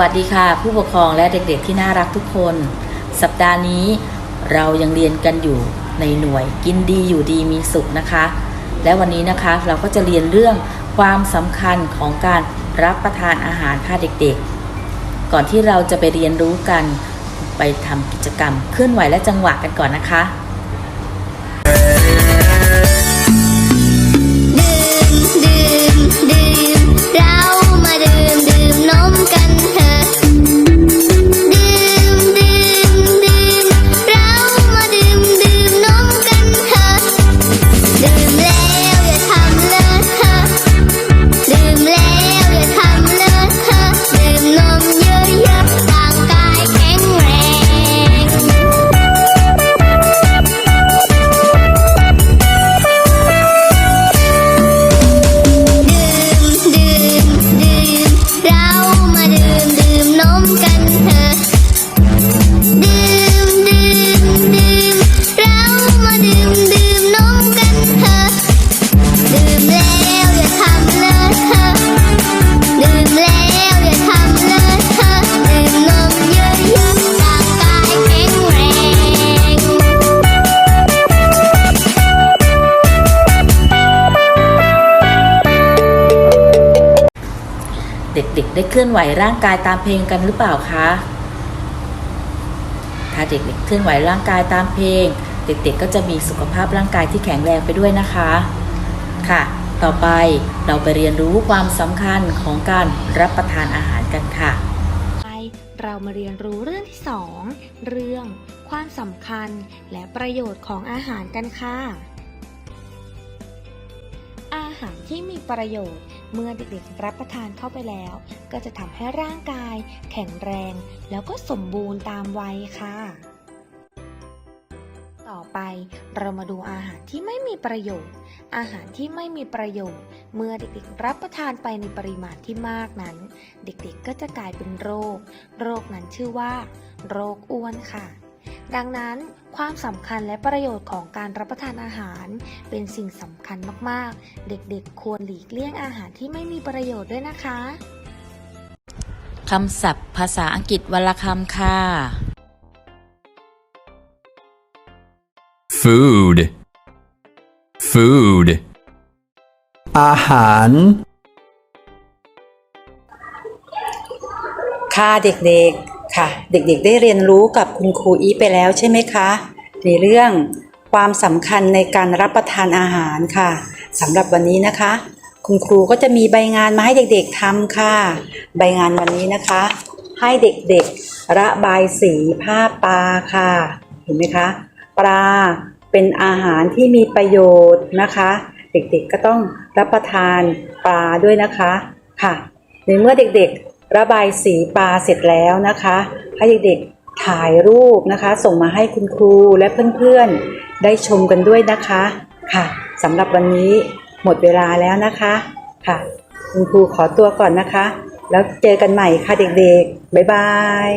วัสดีค่ะ ผู้ปกครองและเด็กๆที่น่ารักทุกคน สัปดาห์นี้เรายังเรียนกันอยู่ในหน่วยกินดีอยู่ดีมีสุขนะคะ และวันนี้นะคะเราก็จะเรียนเรื่องความสำคัญของการรับประทานอาหารค่ะเด็กๆ ก่อนที่เราจะไปเรียนรู้กัน ไปทำกิจกรรมเคลื่อนไหวและจังหวะกันก่อนนะคะ ได้เคลื่อนไหวร่างกายตามเพลงกันหรือเปล่าคะ ถ้าเด็กๆเคลื่อนไหวร่างกายตามเพลง เด็กๆก็จะมีสุขภาพร่างกายที่แข็งแรงไปด้วยนะคะ ค่ะ ต่อไปเราไปเรียนรู้ความสำคัญของการรับประทานอาหารกันค่ะไปเรามาเรียนรู้เรื่องที่ 2 เรื่อง ความสำคัญและประโยชน์ของอาหารกันค่ะ หารที่มีประโยชน์ เมื่อเด็กๆรับประทานเข้าไปแล้ว ก็จะทำให้ร่างกาย แข็งแรง แล้วก็สมบูรณ์ตามวัยค่ะ ต่อไปเรามาดูอาหารที่ไม่มีประโยชน์ อาหารที่ไม่มีประโยชน์ เมื่อเด็กๆรับประทานไปในปริมาณที่มากนั้น เด็กๆก็จะกลายเป็นโรค โรคนั้นชื่อว่า โรคอ้วนค่ะ ดังนั้นความสำคัญและประโยชน์ของการรับประทานอาหาร เป็นสิ่งสำคัญมากๆ เด็กๆ ควรหลีกเลี่ยงอาหารที่ไม่มีประโยชน์ด้วยนะคะคำศัพท์ภาษาอังกฤษวลคำค่ะ food food อาหาร ค่ะเด็กๆ ค่ะ เด็กๆได้เรียนรู้กับคุณครูอีไปแล้วใช่ไหมคะ ในเรื่องความสำคัญในการรับประทานอาหารค่ะสำหรับวันนี้นะคะ คุณครูก็จะมีใบงานมาให้เด็กๆทำค่ะ ใบงานวันนี้นะคะ ให้เด็กๆระบายสีภาพปลาค่ะ เห็นไหมคะ ปลาเป็นอาหารที่มีประโยชน์นะคะ เด็กๆก็ต้องรับประทานปลาด้วยนะคะค่ะ ในเมื่อเด็กๆ ระบายสีปลาเสร็จแล้วนะคะ ให้เด็กๆถ่ายรูปนะคะ ส่งมาให้คุณครูและเพื่อนๆได้ชมกันด้วยนะคะค่ะสำหรับวันนี้หมดเวลาแล้วนะคะค่ะ คุณครูขอตัวก่อนนะคะ แล้วเจอกันใหม่ค่ะเด็กๆ บ๊ายบาย